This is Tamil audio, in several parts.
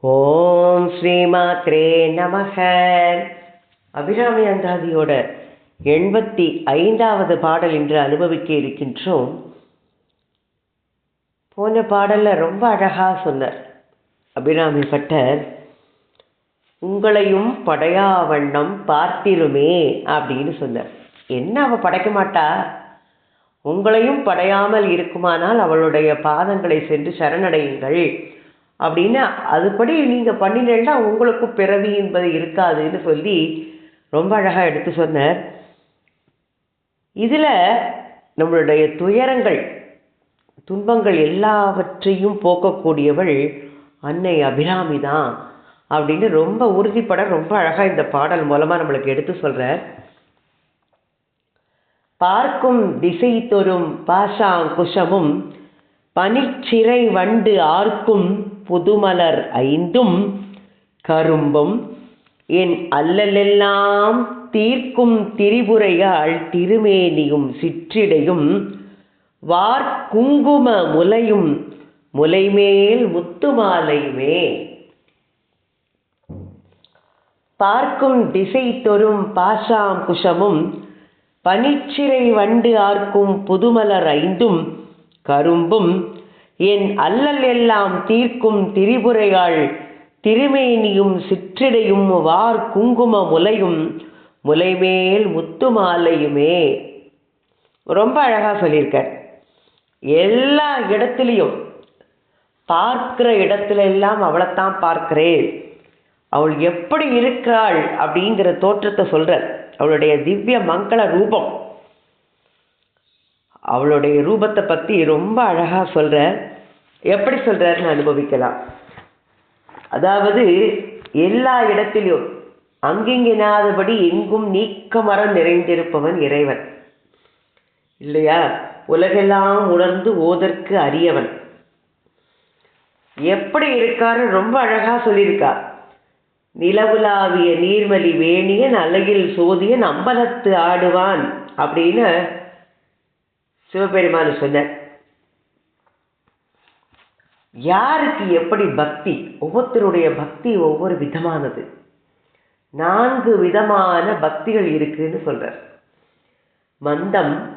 ஓம் ஸ்ரீமாத்ரே நமக. அபிராமி அந்தாதியோட எண்பத்தி ஐந்தாவது பாடல் என்று அனுபவிக்க இருக்கின்றோம். போன பாடலில் ரொம்ப அழகாக சொன்னார். அபிராமி பட்டர் உங்களையும் படையா வண்ணம் பார்த்திருமே அப்படின்னு சொன்னார். என்ன அவள் படைக்க மாட்டா? உங்களையும் படையாமல் இருக்குமானால் அவளுடைய பாதங்களை சென்று சரணடையுங்கள். அப்படின்னு அதுபடி நீங்கள் பண்ணினேன்னா உங்களுக்கு பிறவி என்பது இருக்காதுன்னு சொல்லி ரொம்ப அழகாக எடுத்து சொன்னார். இதில் நம்மளுடைய துயரங்கள் துன்பங்கள் எல்லாவற்றையும் போக்கக்கூடியவள் அன்னை அபிராமி தான் அப்படின்னு ரொம்ப உறுதிப்பட ரொம்ப அழகாக இந்த பாடல் மூலமாக நம்மளுக்கு எடுத்து சொல்கிறார் பார்க்கும் திசை தொறும் பாஷாங்குஷமும் பனிச்சிறை வண்டு ஆர்க்கும் புதுமலர் ஐந்தும் கரும்பும் என் அல்லலெல்லாம் தீர்க்கும் திரிபுரையாள் திருமேனியும் சிற்றிடையும் வார்குங்கும முலையும் முலைமேல் முத்துமாலையுமே. பார்க்கும் திசை தொறும் பாசாம் குஷமும் பனிச்சிறை வண்டு ஆர்க்கும் புதுமலர் ஐந்தும் கரும்பும் என் அல்லல் எல்லாம் தீர்க்கும் திரிபுரையாள் திருமேனியும் சிற்றிடையும் வார் குங்கும முலையும் முலைமேல் முத்து மாலையுமே. ரொம்ப அழகாக சொல்லியிருக்கார். எல்லா இடத்துலையும் பார்க்கிற இடத்துல எல்லாம் அவளைத்தான் பார்க்கிறேன். அவள் எப்படி இருக்கிறாள் அப்படிங்கிற தோற்றத்தை சொல்கிற அவளுடைய திவ்ய மங்கள ரூபம். அவளுடைய ரூபத்தை பற்றி ரொம்ப அழகாக சொல்கிறார் எப்படி சொல்கிறாருன்னு அனுபவிக்கலாம். அதாவது எல்லா இடத்திலும் அங்கிங்கினாதபடி எங்கும் நீக்கமரம் நிறைந்திருப்பவன் இறைவன். இல்லையா? உலகெல்லாம் உணர்ந்து ஓதற்கு அரியவன். எப்படி இருக்காரு? ரொம்ப அழகா சொல்லியிருக்கா. நிலவுலாவிய நீர்மலி வேணியன் அழகில் சோதியன் அம்பலத்து ஆடுவான் அப்படின்னு சிவபெருமான் சொன்னார் யாருக்கு எப்படி பக்தி? ஒவ்வொருத்தருடைய பக்தி ஒவ்வொரு விதமானது. நான்கு விதமான பக்திகள் இருக்குன்னு சொல்றார். மந்தம்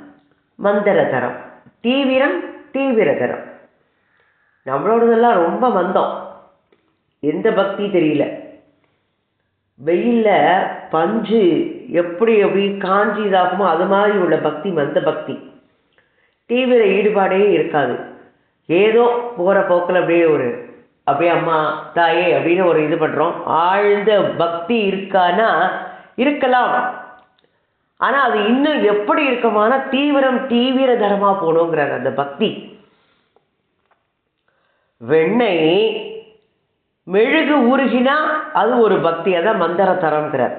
மந்தரதரம் தீவிரம் தீவிரதரம். நம்மளோடதெல்லாம் ரொம்ப மந்தம். எந்த பக்தி தெரியல. வெயிலில் பஞ்சு எப்படி எப்படி காஞ்சி இதாகுமோ அது மாதிரி உள்ள பக்தி மந்த பக்தி. தீவிர ஈடுபாடே இருக்காது. ஏதோ போகிற போக்கில் அப்படியே ஒரு அப்படியே அம்மா தாயே அப்படின்னு ஒரு இது பண்ணுறோம் ஆழ்ந்த பக்தி இருக்கானா? இருக்கலாம். ஆனால் அது இன்னும் எப்படி இருக்குமானா தீவிரம் தீவிர தரமாக போகணுங்கிறார் அந்த பக்தி. வெண்ணெய் மெழுகு உருகினா அது ஒரு பக்தி அதான் மந்திர தரம்ங்கிறார்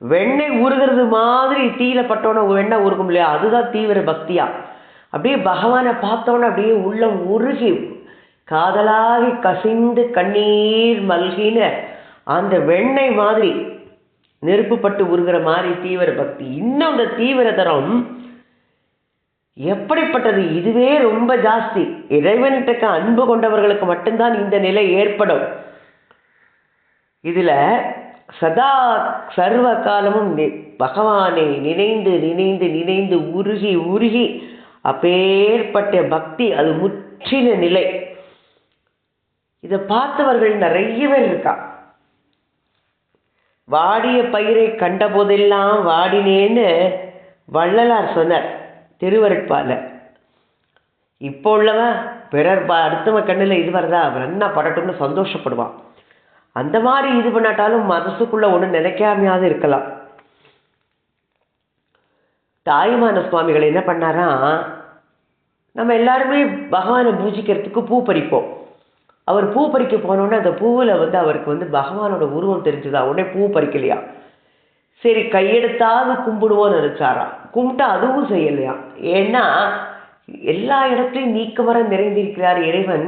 வெண்ணெய் உருகிறது மாதிரி தீயில பட்டோன்னு வெண்ணெய் உருகும் இல்லையா? அதுதான் தீவிர பக்தியா? அப்படியே பகவானை பார்த்தோன்னே அப்படியே உள்ளம் உருகி காதலாகி கசிந்து கண்ணீர் மல்கின அந்த வெண்ணெய் மாதிரி நெருப்புப்பட்டு உருகிற மாதிரி தீவிர பக்தி. இன்னும் அந்த தீவிர தரம் எப்படிப்பட்டது? இதுவே ரொம்ப ஜாஸ்தி. இறைவன்கிட்ட அன்பு கொண்டவர்களுக்கு மட்டும்தான் இந்த நிலை ஏற்படும். இதுல சதா சர்வ காலமும் பகவானை நினைந்து நினைந்து நினைந்து உருகி உருகி அப்பேற்பட்ட பக்தி அது முற்றின நிலை. இதை பார்த்தவர்கள் நிறைய பேர் இருக்கா வாடிய பயிரை கண்ட போதெல்லாம் வாடினேன்னு வள்ளலார் சொன்னார் திருவருட்பால. இப்போ உள்ளவன் பிறர் அடுத்தவன் கண்ணில் இது வருதா? அவர் என்ன படட்டும்னு சந்தோஷப்படுவான். அந்த மாதிரி இது பண்ணாட்டாலும் மனசுக்குள்ள ஒன்று நினைக்காமையாவது இருக்கலாம். தாய்மான சுவாமிகள் என்ன பண்ணாராம் நம்ம எல்லாருமே பகவானை பூஜிக்கிறதுக்கு பூ பறிப்போம். அவர் பூ பறிக்க போனோன்னே அந்த பூவில் வந்து அவருக்கு வந்து பகவானோட உருவம் தெரிஞ்சுதா? உடனே பூ பறிக்கலையா? சரி கையெடுத்தாவது கும்பிடுவோன்னு நினைச்சாராம். கும்பிட்டா அதுவும் செய்யலையா? ஏன்னா எல்லா இடத்துலையும் நீக்கமர நிறைந்திருக்கிறார் இறைவன்.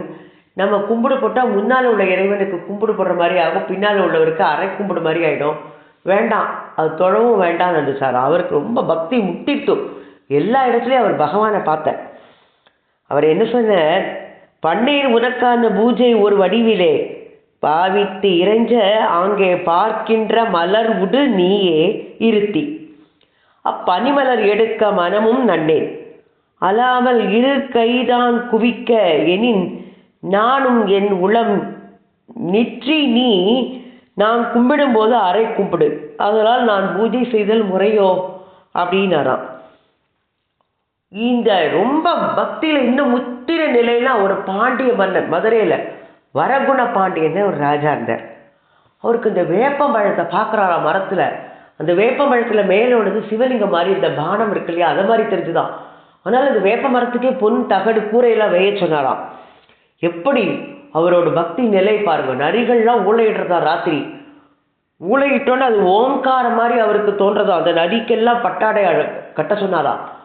நம்ம கும்பிடு போட்டால் முன்னால் உள்ள இறைவனுக்கு கும்பிடு போடுற மாதிரி ஆகும் பின்னால் உள்ளவருக்கு அரை கும்பிடு மாதிரி ஆகிடும் வேண்டாம் அது தொழவும் வேண்டாம்னு நினைச்சார் அவருக்கு ரொம்ப பக்தி முட்டித்தும் எல்லா இடத்துலையும் அவர் பகவானை பார்த்தார். அவர் என்ன சொன்னார்? பண்ணையில் உனக்கான பூஜை ஒரு வடிவிலே. பாவித்து இறைஞ்ச அங்கே பார்க்கின்ற மலர் உடு நீயே இருத்தி. அப்பனிமலர் எடுக்க மனமும் நன்னேன். அலாமல் இரு கைதான் குவிக்க எனின் நானும் என் உளம் நிற்றி நீ நான் கும்பிடும்போது அறை கும்பிடு. அதனால் நான் பூஜை செய்தல் முறையோ? அப்படின்னாராம். இந்த ரொம்ப பக்தியில் இன்னும் முத்திர நிலையில் ஒரு பாண்டிய மன்னன் மதுரையில். வரகுண பாண்டியன்னு ஒரு ராஜா இருந்தார். அவருக்கு இந்த வேப்பம்பழத்தை பார்க்குறாரா மரத்தில்? அந்த வேப்பமரத்தில் மேலே உள்ளது சிவலிங்கம் மாதிரி இந்த பானம் இருக்கு இல்லையா? அதை மாதிரி தெரிஞ்சுதான். அதனால் இந்த வேப்ப மரத்துக்கே பொன் தகடு கூரையெல்லாம் வேய சொன்னாராம். எப்படி? அவரோட பக்தி நிலை பாருங்க. நரிகள்லாம் ஊழையிடுறதா ராத்திரி. ஊழையிட்டோன்னு அது ஓங்காரம் மாதிரி அவருக்கு தோன்றதா அந்த நரிக்கெல்லாம் பட்டாடை கட்ட சொன்னாராம்.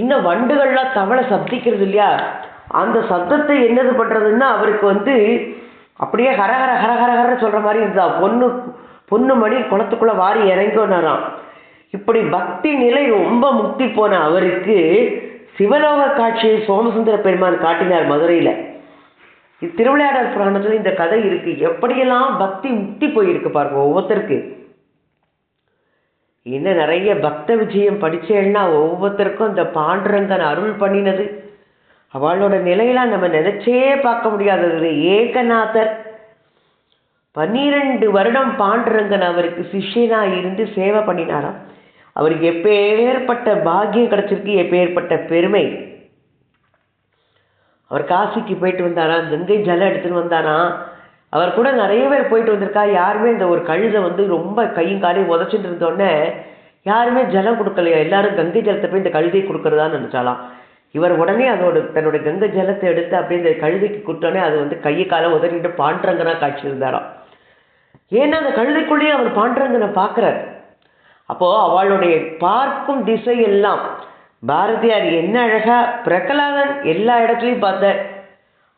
இன்னும் வண்டுகள்லாம் தவளை சப்திக்கிறது இல்லையா அந்த சப்தத்தை என்னது பண்ணுறதுன்னா அவருக்கு வந்து அப்படியே ஹரஹர ஹரஹரஹர சொல்கிற மாதிரி இருந்தா பொண்ணு பொண்ணு மணி குளத்துக்குள்ளே வாரி இறங்கினாராம். இப்படி பக்தி நிலை ரொம்ப முக்தி போன அவருக்கு சிவலோக காட்சியை சோமசுந்தர பெருமான் காட்டினார் மதுரையில். இது திருவிளையாடல் புராணத்தில் இந்த கதை இருக்குது எப்படியெல்லாம் பக்தி முக்தி போயிருக்கு பாருங்க ஒவ்வொருத்தருக்கு. இன்னும் நிறைய பக்த விஜயம் படித்தேன்னா ஒவ்வொருத்தருக்கும் இந்த பாண்டுரங்கன் அருள் பண்ணினது. அவளோட நிலையெல்லாம் நம்ம நினைச்சே பார்க்க முடியாதது. ஏகநாதர் பன்னிரெண்டு வருடம் பாண்டுரங்கன் அவருக்கு சிஷ்யனா இருந்து சேவை பண்ணினாராம். அவருக்கு எப்பேற்பட்ட பாக்கியம் கிடச்சிருக்கு எப்பேற்பட்ட பெருமை. அவர் காசிக்கு போயிட்டு வந்தாராம் கங்கை ஜலம் எடுத்துன்னு வந்தாராம். அவர் கூட நிறைய பேர் போயிட்டு வந்திருக்கா. யாருமே இந்த ஒரு கழுதை வந்து ரொம்ப கையும் காலையும் உதச்சிட்டு இருந்தோடனே யாருமே ஜலம் கொடுக்கலையா? எல்லாரும் கங்கை ஜலத்தை போய் இந்த கழுதை கொடுக்கறதான்னு நினச்சாலாம். இவர் உடனே அதோட தன்னோட கங்கை ஜலத்தை எடுத்து அப்படியே இந்த கழுதைக்கு கொடுத்தோடனே அது வந்து கையை காலை உதறிட்டு பாண்டரங்கனா காட்சி இருந்தாராம் ஏன்னா அந்த கழுதைக்குள்ளேயே அவர் பாண்டரங்கனை பார்க்குறார். அப்போ அவளுடைய பார்க்கும் திசை எல்லாம் பாரதியார் என்ன அழகா பிரகலாதன் எல்லா இடத்துலையும் பார்த்தார்.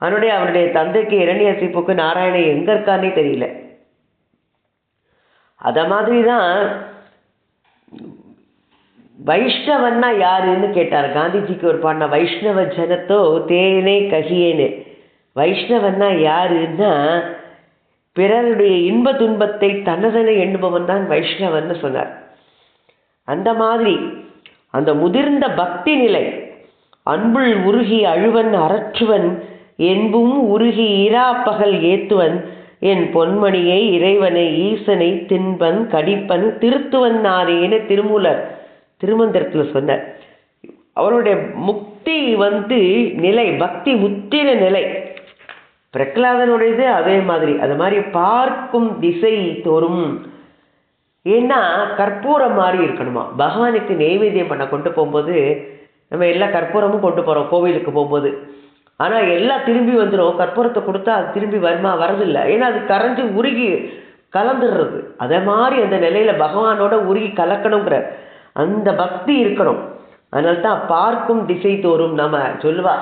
அவனுடைய அவனுடைய தந்தைக்கு இரண்யசிப்புக்கு நாராயணன் எங்க இருக்கானே தெரியல. அத மாதிரி தான் வைஷ்ணவன்னா யாருன்னு கேட்டார். காந்திஜிக்கு ஒரு பாடின வைஷ்ணவ ஜனத்தோ தேனே ககியேன்னு. வைஷ்ணவன்னா யாருன்னா பிறருடைய இன்ப துன்பத்தை தன்னதனை எண்ணுபவன் தான் வைஷ்ணவன்னு சொன்னார். அந்த மாதிரி அந்த முதிர்ந்த பக்தி நிலை அன்புள் உருகி அழுவன் அரற்றுவன் என்பும் உருகி இராப்பகல் ஏத்துவன். என் பொன்மணியை இறைவனை ஈசனை தின்பன் கடிப்பன் திருத்துவன் நாரேன்னு திருமூலர் திருமந்திரத்தில் சொன்னார். அவருடைய முக்தி வந்து நிலை பக்தி உத்திர நிலை. பிரகலாதனுடையது அதே மாதிரி. அது மாதிரி பார்க்கும் திசை தோறும். ஏன்னா கற்பூரம் மாதிரி இருக்கணுமா? பகவானுக்கு நெய்வேத்தியம் பண்ண கொண்டு போகும்போது நம்ம எல்லா கற்பூரமும் கொண்டு போகிறோம் கோவிலுக்கு போகும்போது. ஆனால் எல்லாம் திரும்பி வந்துடும் கற்பூரத்தை கொடுத்தா அது திரும்பி வருமா? வரதில்லை. ஏன்னா அது கரைஞ்சு உருகி கலந்துடுறது. அதே மாதிரி அந்த நிலையில் பகவானோட உருகி கலக்கணுங்கிற அந்த பக்தி இருக்கணும். அதனால தான் பார்க்கும் திசை தோறும் நம்ம சொல்லுவா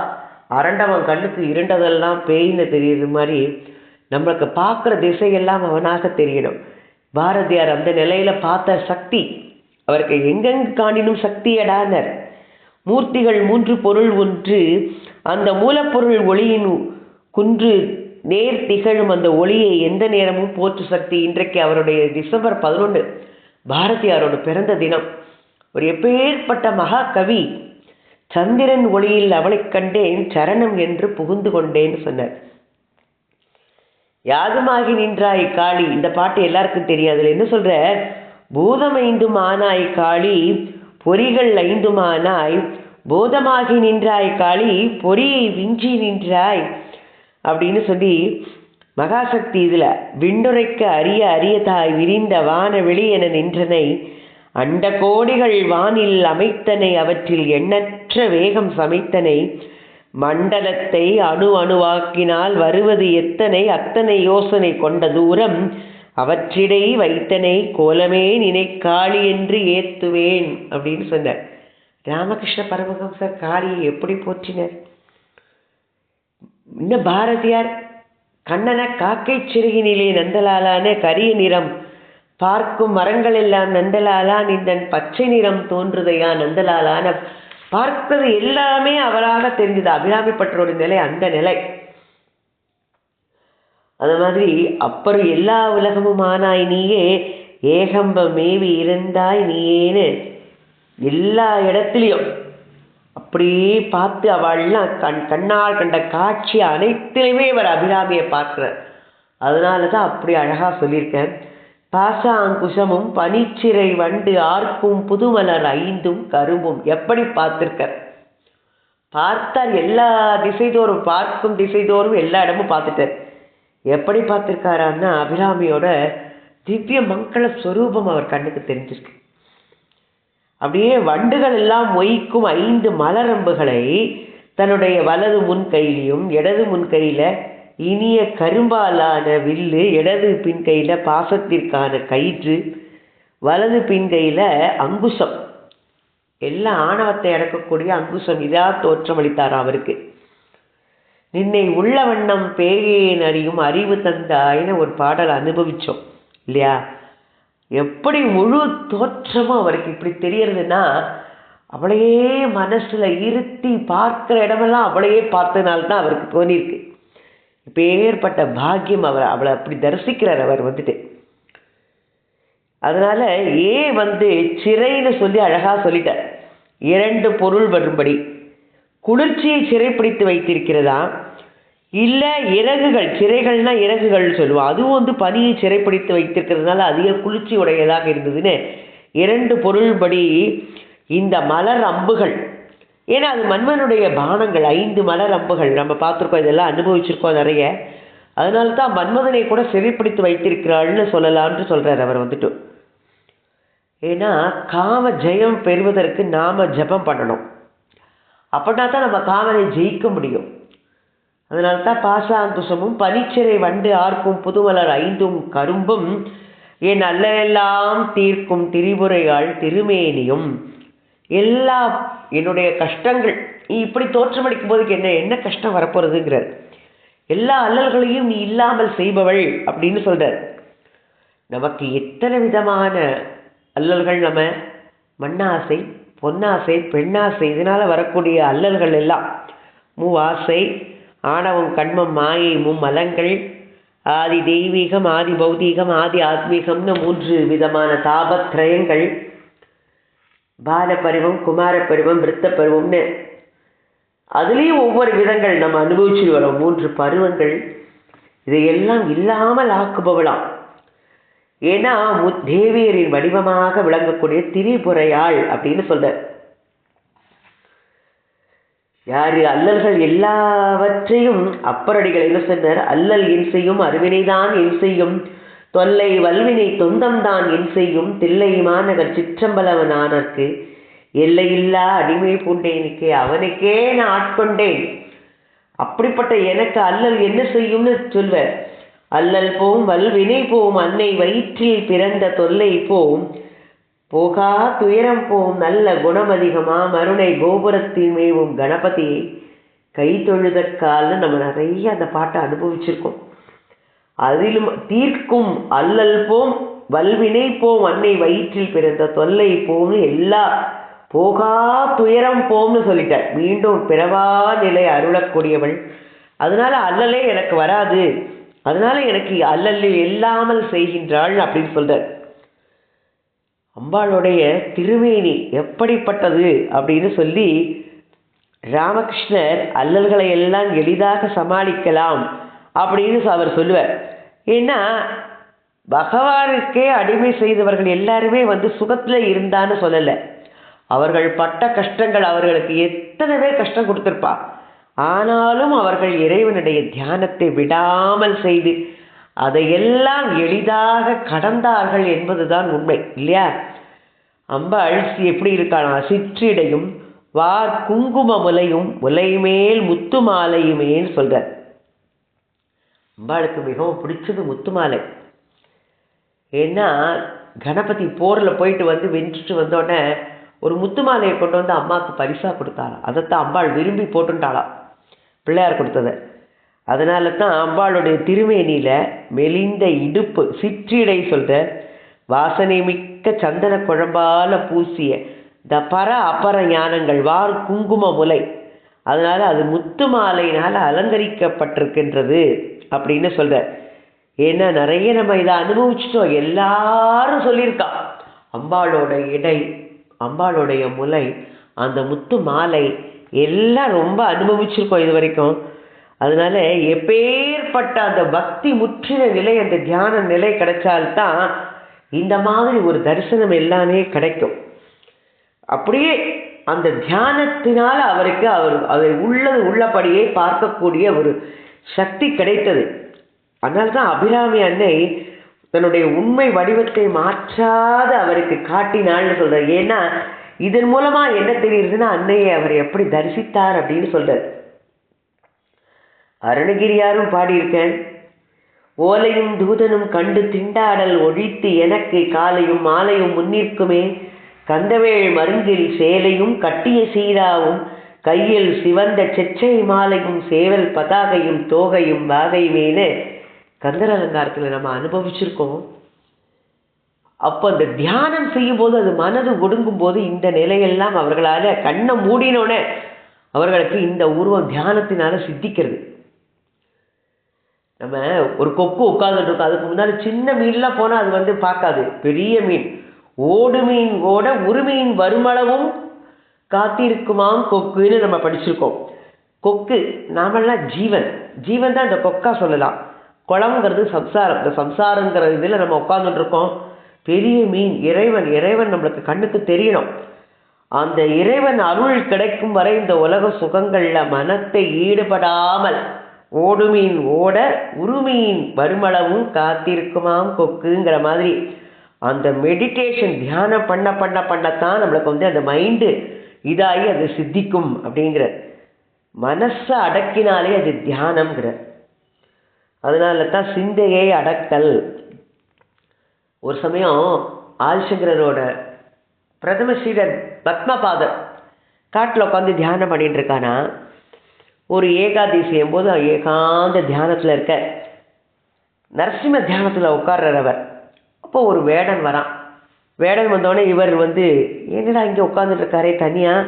அரண்டவன் கண்ணுக்கு இருண்டதெல்லாம் பேய்னு தெரியுது மாதிரி நம்மளுக்கு பார்க்குற திசையெல்லாம் அவனாக தெரியணும். பாரதியார் அந்த நிலையில் பார்த்த சக்தி அவருக்கு எங்கெங்கு காணினும் சக்தியடானர். மூர்த்திகள் மூன்று பொருள் ஒன்று அந்த மூலப்பொருள் ஒளியின் குன்று நேர் திகழும் அந்த ஒளியை எந்த நேரமும் போற்று சக்தி இன்றைக்கு அவருடைய டிசம்பர் பதினொன்று பாரதியாரோட பிறந்த தினம். ஒரு எப்பேற்பட்ட மகாகவி சந்திரன் ஒளியில் அவளைக் கண்டேன் சரணம் என்று புகுந்து கொண்டேன் சொன்னார். யாதுமாகி நின்றாய் காளி இந்த பாட்டு எல்லாருக்கும் தெரியாதுல என்ன சொல்ற? பூதம் ஐந்துமானாய் காளி பொறிகள் ஐந்துமானாய் போதமாகி நின்றாய் காளி பொறியை விஞ்சி நின்றாய் அப்படின்னு சொல்லி மகாசக்தி இதில் விண்டுரைக்க அரிய அரியதாய் விரிந்த வான வெளி என நின்றனை அண்ட கோடிகள் வானில் அமைத்தனை அவற்றில் எண்ணற்ற வேகம் சமைத்தனை மண்டலத்தை அணு அணுவாக்கினால் வருவது எத்தனை அத்தனை யோசனை கொண்ட தூரம் அவற்றிடை வைத்தனை கோலமே நினைக்காளி என்று ஏத்துவேன் அப்படின்னு சொன்னார். ராமகிருஷ்ண பரமஹம்சர் காளியை எப்படி போற்றினர்? இன்னும் பாரதியார்? கண்ணனை காக்கை சிறுகினிலே நந்தலாலான கரிய நிறம் பார்க்கும் மரங்கள் எல்லாம் நந்தலாலான் இந்த பச்சை நிறம் தோன்றுதையா நந்தலாலான பார்ப்பது எல்லாமே அவராக தெரிஞ்சது அபிராமி பற்றோட நிலை அந்த நிலை. அது மாதிரி அப்புறம் எல்லா உலகமும் ஆனாய் நீயே ஏகம்ப மேவி இருந்தாய் நீயேன்னு எல்லா இடத்துலையும். அப்படியே பார்த்து அவள்லாம் கண் கண்ணால் கண்ட காட்சி அனைத்திலையுமே இவர் அபிராமியை பார்க்குறார். அதனால தான் அப்படி அழகாக சொல்லியிருக்கேன். பாசாங்குஷமும் பனிச்சிறை வண்டு ஆர்க்கும் புதுமலர் ஐந்தும் கரும்பும் எப்படி பார்த்துருக்கார் பார்த்தார் எல்லா திசைதோறும் பார்க்கும் திசைதோறும் எல்லா இடமும் பார்த்துட்டார். எப்படி பார்த்துருக்காரான்னா அபிராமியோட திவ்ய மங்கள ஸ்வரூபம் அவர் கண்ணுக்கு தெரிஞ்சிருக்கு. அப்படியே வண்டுகள் எல்லாம் மொய்க்கும் ஐந்து மலரம்புகளை தன்னுடைய வலது முன் கையிலையும் இடது முன் கையில் இனிய கரும்பாலான வில்லு இடது பின் கையில் பாசத்திற்கான கயிற்று வலது பின் கையில் அங்குசம். எல்லா ஆணவத்தை அடக்கக்கூடிய அங்குசம் இதாக தோற்றமளித்தார் அவருக்கு. நின்னை உள்ள வண்ணம் பேயேன் அறியும் அறிவு தந்தாயின்னு ஒரு பாடல் அனுபவிச்சோம் இல்லையா? எப்படி முழு தோற்றமும் அவருக்கு இப்படி தெரியறதுன்னா அவளையே மனசில் இருத்தி பார்க்குற இடமெல்லாம் அவளையே பார்த்தனால்தான் அவருக்கு தோணியிருக்கு. இப்போ ஏற்பட்ட பாக்கியம் அவர் அவளை அப்படி தரிசிக்கிறார் அவர் வந்துட்டு. அதனால் ஏ வந்து சிறைன்னு சொல்லி அழகாக சொல்லிட்டார். இரண்டு பொருள் வரும்படி. குளிர்ச்சியை சிறைப்பிடித்து வைத்திருக்கிறதா? இல்லை இறகுகள் சிறைகள்னா இறகுகள்னு சொல்லுவோம். அதுவும் வந்து பனியை சிறைப்பிடித்து வைத்திருக்கிறதுனால அதிக குளிர்ச்சி உடையதாக இருந்ததுன்னு இரண்டு பொருள்படி இந்த மலர் அம்புகள். ஏன்னா அது மன்மனுடைய பானங்கள் ஐந்து மலர் அம்புகள். நம்ம பார்த்துருக்கோம் இதெல்லாம் அனுபவிச்சிருக்கோம் நிறைய. அதனால தான் மன்மதனை கூட சிறைப்பிடித்து வைத்திருக்கிறாள்னு சொல்லலாம்னு சொல்கிறார் அவர் வந்துட்டு. ஏன்னா காம ஜெயம் பெறுவதற்கு நாம் ஜெபம் பண்ணணும். அப்படின்னா தான் நம்ம காமனை ஜெயிக்க முடியும். அதனால தான் பாசாங்குசமும் பனிச்சிறை வண்டு ஆர்க்கும் புதுமலர் ஐந்தும் கரும்பும் என் அல்லெல்லாம் தீர்க்கும் திரிபுரையாள் திருமேனியும். எல்லா என்னுடைய கஷ்டங்கள். நீ இப்படி தோற்றமளிக்கும் போதுக்கு என்ன என்ன கஷ்டம் வரப்போகிறதுங்கிறார் எல்லா அல்லல்களையும் நீ இல்லாமல் செய்பவள் அப்படின்னு சொல்கிறார் நமக்கு எத்தனை விதமான அல்லல்கள் நம்ம மண்ணாசை பொன்னாசை பெண்ணாசை இதனால் வரக்கூடிய அல்லல்கள் எல்லாம். மூவாசை ஆணவம் கண்மம் மாயை மும்மலங்கள் ஆதி தெய்வீகம் ஆதி பௌதீகம் ஆதி ஆத்மீகம்னு மூன்று விதமான தாபத்ரயங்கள். பாலப்பருவம் குமாரப்பருவம் விருத்த பருவம்னு அதுலேயும் ஒவ்வொரு விதங்கள் நம்ம அனுபவிச்சு வரோம். மூன்று பருவங்கள். இதையெல்லாம் இல்லாமல் ஆக்குபவளாம். ஏன்னா தேவியரின் வடிவமாக விளங்கக்கூடிய திரிபுரையாள் அப்படின்னு சொல்கிறார் யாரு? அல்லல்கள் எல்லாவற்றையும் அப்பரடிகள் என்ன சொன்னார் அல்லல் என் செய்யும் அருவினைதான் என் செய்யும் தொல்லை வல்வினை தொந்தம்தான் என் செய்யும் தில்லை மாநகர் சிற்றம்பலவன் சிற்றம்பலவனானற்கு எல்லையில்லா அடிமை பூண்டேனுக்கே அவனுக்கே நான் ஆட்கொண்டேன். அப்படிப்பட்ட எனக்கு அல்லல் என்ன செய்யும்னு சொல்வர். அல்லல் போம் வல்வினை போம் அன்னை வயிற்றில் பிறந்த தொல்லை போம் போகா துயரம் போம் நல்ல குணமதிகமா மருணை கோபுரத்தில் மேவும் கணபதி. கை தொழுதற்கால நம்ம நிறைய அந்த பாட்டை அனுபவிச்சிருக்கோம். அதிலும் தீர்க்கும் அல்லல் போம் வல்வினை போம் அன்னை வயிற்றில் பிறந்த தொல்லை போம்னு எல்லா போகா துயரம் போம்னு சொல்லிட்டார். மீண்டும் பிறவா நிலை அருளக்கூடியவள். அதனால அல்லலே எனக்கு வராது. அதனால எனக்கு அல்லல் இல்லாமல் செய்கின்றாள் அப்படின்னு சொல்றார். அம்பாளுடைய திருமேனி எப்படிப்பட்டது அப்படின்னு சொல்லி ராமகிருஷ்ணர் அல்லல்களை எல்லாம் எளிதாக சமாளிக்கலாம் அப்படின்னு அவர் சொல்லுவார். ஏன்னா பகவானுக்கே அடிமை செய்தவர்கள் எல்லாருமே வந்து சுகத்தில் இருந்தான்னு சொல்லலை. அவர்கள் பட்ட கஷ்டங்கள் அவர்களுக்கு எத்தனை பேர் கஷ்டம் கொடுத்துருப்பா. ஆனாலும் அவர்கள் இறைவனுடைய தியானத்தை விடாமல் செய்து அதையெல்லாம் எளிதாக கடந்தார்கள் என்பதுதான் உண்மை இல்லையா? அம்பாள் எப்படி இருக்கானா? சிற்றிடையும் வார் குங்கும முலையும் முலைமேல் முத்து மாலையுமேன்னு சொல்கிறார் அம்பாளுக்கு மிகவும் பிடிச்சது முத்து மாலை. ஏன்னா கணபதி போரில் போயிட்டு வந்து வென்றுட்டு வந்தோடனே ஒரு முத்து மாலையை கொண்டு வந்து அம்மாவுக்கு பரிசாக கொடுத்தாராம். அதைத்தான் அம்பாள் விரும்பி போட்டுட்டாளாம். பிள்ளையார் கொடுத்ததை. அதனால தான் அம்பாளுடைய திருமேனியில் மெலிந்த இடுப்பு சிற்றிடை சொல்கிற வாசனை மிக்க சந்தன குழம்பால் பூசிய த பர அபர ஞானங்கள் வார் குங்கும முலை அதனால் அது முத்து மாலையினால் அலங்கரிக்கப்பட்டிருக்கின்றது அப்படின்னு சொல்கிற ஏன்னா நிறைய நம்ம இதை அனுபவிச்சிட்டோம். எல்லாரும் சொல்லியிருக்கா அம்பாளோட இடை அம்பாளுடைய முலை அந்த முத்து மாலை எல்லாம் ரொம்ப அனுபவிச்சிருக்கோம் இது வரைக்கும். அதனால எப்பேற்பட்ட அந்த பக்தி முற்றின நிலை அந்த தியான நிலை கிடைச்சால்தான் இந்த மாதிரி ஒரு தரிசனம் எல்லாமே கிடைக்கும். அப்படியே அந்த தியானத்தினால் அவருக்கு அவர் அதை உள்ளது உள்ளபடியே பார்க்கக்கூடிய ஒரு சக்தி கிடைத்தது. அதனால தான் அபிராமி அன்னை தன்னுடைய உண்மை வடிவத்தை மாற்றாத அவருக்கு காட்டினாள்னு சொல்கிறார் ஏன்னா இதன் மூலமாக என்ன தெரியுதுன்னா அன்னையை அவர் எப்படி தரிசித்தார் அப்படின்னு சொல்கிறார் அருணகிரியாரும் பாடியிருக்கேன். ஓலையும் தூதனும் கண்டு திண்டாடல் ஒழித்து எனக்கு காலையும் மாலையும் முன்னிற்குமே. கந்தவேள் மருங்கில் சேலையும் கட்டிய சீராவும் கையில் சிவந்த செச்சை மாலையும் சேவல் பதாகையும் தோகையும் வாகையுமேனு கந்தர் அலங்காரத்தில் நம்ம அனுபவிச்சிருக்கோம். அப்போ அந்த தியானம் செய்யும்போது அது மனது ஒடுங்கும் போது இந்த நிலையெல்லாம் அவர்களால் கண்ணை மூடினோடனே அவர்களுக்கு இந்த உருவம் தியானத்தினால சித்திக்கிறது. நம்ம ஒரு கொக்கு உட்காந்துட்டு இருக்கோம் அதுக்கு முன்னாடி சின்ன மீன்லாம் போனால் அது வந்து பார்க்காது. பெரிய மீன். ஓடு மீன் ஓட ஒரு மீன் வருமளவும் காத்திருக்குமாம் கொக்குன்னு நம்ம படிச்சிருக்கோம். கொக்கு நாமெல்லாம் ஜீவன். ஜீவன் தான் இந்த கொக்கா சொல்லலாம். குளம்ங்கிறது சம்சாரம். இந்த சம்சாரங்கிற இதில் நம்ம உட்காந்துட்டுருக்கோம் பெரிய மீன் இறைவன். இறைவன் நம்மளுக்கு கண்ணுக்கு தெரியணும். அந்த இறைவன் அருள் கிடைக்கும் வரை இந்த உலக சுகங்களில் மனத்தை ஈடுபடாமல் ஓடுமீன் ஓட உருமீன் வருமளவும் காத்திருக்குமாம் கொக்குங்கிற மாதிரி. அந்த மெடிடேஷன் தியானம் பண்ண பண்ண பண்ணத்தான் நம்மளுக்கு வந்து அந்த மைண்டு இதாகி அது சித்திக்கும் அப்படிங்கிற. மனசை அடக்கினாலே அது தியானம்ங்கிற. அதனால தான் சிந்தையை அடக்கல். ஒரு சமயம் ஆதிசங்கரரோட பிரதம ஸ்ரீடர் பத்மபாதர் காட்டில் உட்காந்து தியானம் பண்ணிட்டு இருக்கானா? ஒரு ஏகாதசி போது ஏகாந்த தியானத்தில் இருக்க. நரசிம்ம தியானத்தில் உட்கார்றார் அவர். அப்போ ஒரு வேடன் வரான். வேடன் வந்தோடனே இவர் வந்து என்னடா இங்கே உட்காந்துட்டு இருக்காரே தனியாக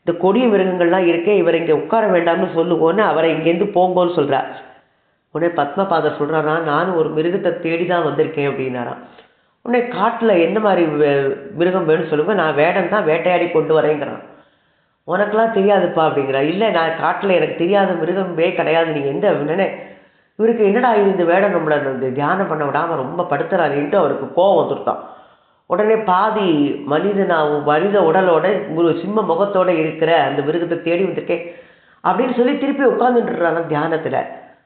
இந்த கொடிய மிருகங்கள்லாம் இருக்கே இவர் இங்கே உட்கார வேண்டாம்னு சொல்லுவோன்னு அவரை இங்கேருந்து போங்கோன்னு சொல்கிறார் உடனே பத்மபாதர் சொல்கிறாரா நானும் ஒரு மிருகத்தை தேடி தான் வந்திருக்கேன் அப்படின்னாராம். உடனே காட்டில் என்ன மாதிரி மிருகம் வேணும்னு சொல்லுங்கள் நான் வேடன் தான் வேட்டையாடி கொண்டு வரேங்கிறான். உனக்கெல்லாம் தெரியாதுப்பா அப்படிங்கிறா. இல்லை நான் காட்டில் எனக்கு தெரியாத மிருகமே கிடையாது. நீ எந்த என்னன்னு இவருக்கு என்னடா இது இந்த வேடம் நம்மளை இந்த தியானம் பண்ண விடாமல் ரொம்ப படுத்துறாருன்ட்டு அவருக்கு கோவம் வந்துருத்தான் உடனே பாதி மனிதனாவும் மனித உடலோட ஒரு சிம்ம முகத்தோட இருக்கிற அந்த மிருகத்தை தேடி வந்திருக்கேன் அப்படின்னு சொல்லி திருப்பி உட்காந்துட்டுறாங்க தியானத்தில்.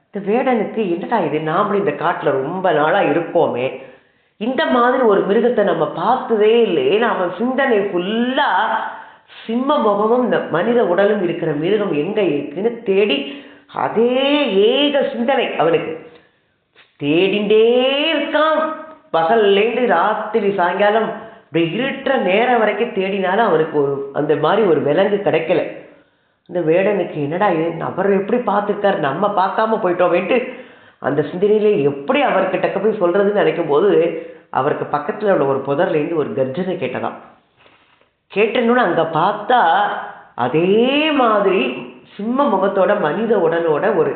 இந்த வேடனுக்கு என்னடா இது? நாமளும் இந்த காட்டில் ரொம்ப நாளாக இருக்கோமே. இந்த மாதிரி ஒரு மிருகத்தை நம்ம பார்த்ததே இல்லை. அவன் சிந்தனை ஃபுல்லாக சிம்ம முகமும் இந்த மனித உடலும் இருக்கிற மிருகம் எங்கே இருக்குன்னு தேடி அதே ஏக சிந்தனை அவனுக்கு. தேடிண்டே இருக்கான். பகல்லேருந்து ராத்திரி சாயங்காலம் அப்படி இருட்டுற நேரம் வரைக்கும் தேடினாலும் அவனுக்கு ஒரு அந்த மாதிரி ஒரு விலங்கு கிடைக்கல. இந்த வேடனுக்கு என்னடா இது? அவர் எப்படி பார்த்துருக்காரு? நம்ம பார்க்காம போயிட்டோமேன்ட்டு அந்த சிந்தனையிலே எப்படி அவர்கிட்ட போய் சொல்கிறதுன்னு நினைக்கும் போது அவருக்கு பக்கத்தில் உள்ள ஒரு புதர்லேருந்து ஒரு கர்ஜனை கேட்டதாம். கேட்டனோன்னு அங்கே பார்த்தா அதே மாதிரி சிம்ம முகத்தோட மனித உடலோட ஒரு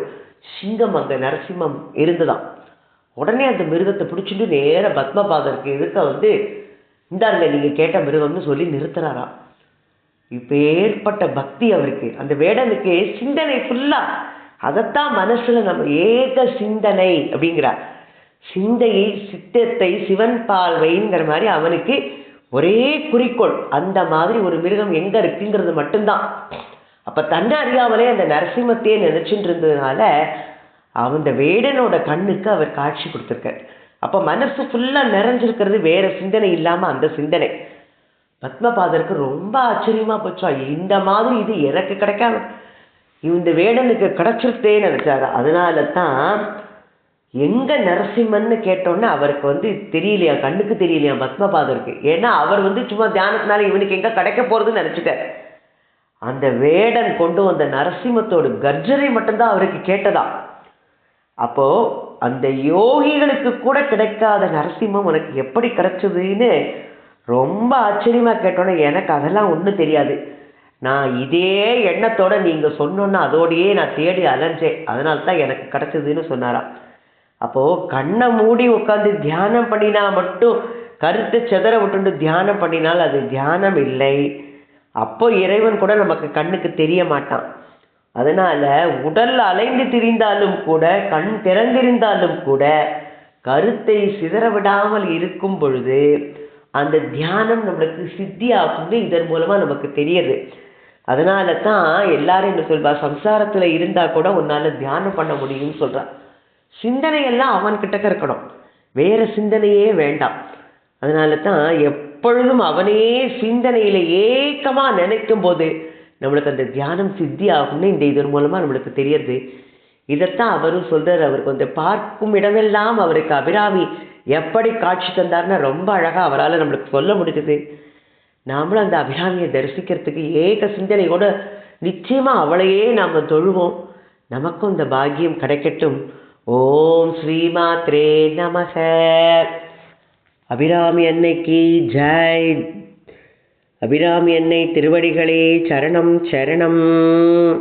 சிங்கம் அங்கே நரசிம்மம் இருந்துதான். உடனே அந்த மிருகத்தை பிடிச்சிட்டு நேராக பத்மபாதருக்கு எதிர்க்க வந்து இந்தாங்க நீங்கள் கேட்ட மிருகம்னு சொல்லி நிறுத்துறாராம் இப்போ ஏற்பட்ட பக்தி அவருக்கு. அந்த வேடனுக்கு சிந்தனை ஃபுல்லாக அதைத்தான் மனசில் நம்ம ஏக சிந்தனை அப்படிங்கிறார். சிந்தையை சித்தத்தை சிவன் பால்வைங்கிற மாதிரி அவனுக்கு ஒரே குறிக்கோள் அந்த மாதிரி ஒரு மிருகம் எங்க இருக்குங்கிறது மட்டும்தான். அப்ப தன்னை அறியாமலே அந்த நரசிம்மத்தையே நினைச்சுட்டு இருந்ததுனால அந்த வேடனோட கண்ணுக்கு அவர் காட்சி கொடுத்துருக்கார். அப்ப மனசு ஃபுல்லா நிறைஞ்சிருக்கிறது வேற சிந்தனை இல்லாம அந்த சிந்தனை. பத்மபாதருக்கு ரொம்ப ஆச்சரியமா போச்சா இந்த மாதிரி இது எனக்கு கிடைக்காம இந்த வேடனுக்கு கிடைச்சிருத்தேன்னு நினைச்சாரு? அதனால தான் எங்க நரசிம்மன்னு கேட்டோன்னே அவருக்கு வந்து தெரியலையா? கண்ணுக்கு தெரியலையா? பத்மபாதருக்கு. ஏன்னா அவர் வந்து சும்மா தியானத்தினால இவனுக்கு எங்க கிடைக்க போறதுன்னு நினைச்சுட்டார். அந்த வேடன் கொண்டு வந்த நரசிம்மத்தோட கர்ஜனை மட்டும்தான் அவருக்கு கேட்டதா? அப்போ அந்த யோகிகளுக்கு கூட கிடைக்காத நரசிம்மம் உனக்கு எப்படி கிடைச்சதுன்னு ரொம்ப ஆச்சரியமா கேட்டோன்னே எனக்கு அதெல்லாம் ஒன்றும் தெரியாது. நான் இதே எண்ணத்தோட நீங்க சொன்னோன்னா அதோடையே நான் தேடி அலைஞ்சேன். அதனால தான் எனக்கு கிடைச்சதுன்னு சொன்னாராம். அப்போது கண்ணை மூடி உட்காந்து தியானம் பண்ணினா மட்டும் கருத்தை செதற விட்டுண்டு தியானம் பண்ணினால் அது தியானம் இல்லை. அப்போ இறைவன் கூட நமக்கு கண்ணுக்கு தெரிய மாட்டான். அதனால் உடல் அலைந்து திரிந்தாலும் கூட கண் திறந்திருந்தாலும் கூட கருத்தை சிதற விடாமல் இருக்கும் பொழுது அந்த தியானம் நம்மளுக்கு சித்தி இதன் மூலமாக நமக்கு தெரியுது. அதனால தான் எல்லாரும் என்ன சொல்வா சம்சாரத்தில் இருந்தால் கூட உன்னால் தியானம் பண்ண முடியும்னு சொல்கிறான் சிந்தனையெல்லாம் அவன் இருக்கணும். வேற சிந்தனையே வேண்டாம். அதனால தான் எப்பொழுதும் அவனே சிந்தனையில ஏக்கமா நினைக்கும் போது நம்மளுக்கு அந்த தியானம் சித்தி ஆகும்னு இந்த இதன் மூலமா நம்மளுக்கு தெரியுது. இதைத்தான் அவரும் சொல்கிறார் அவருக்கு வந்து பார்க்கும் இடமெல்லாம் அவருக்கு அபிராமி எப்படி காட்சி தந்தார்னா ரொம்ப அழகா அவரால் நம்மளுக்கு சொல்ல முடிஞ்சது. நாமளும் அந்த அபிராமியை தரிசிக்கிறதுக்கு ஏக சிந்தனையோட நிச்சயமா அவளையே நாம தொழுவோம். நமக்கும் இந்த பாக்கியம் கிடைக்கட்டும். ஓம் ஸ்ரீமாத்ரே நமக. அபிராமி அன்னைக்கு ஜெய். அபிராமி அன்னை திருவடிகளே சரணம் சரணம்.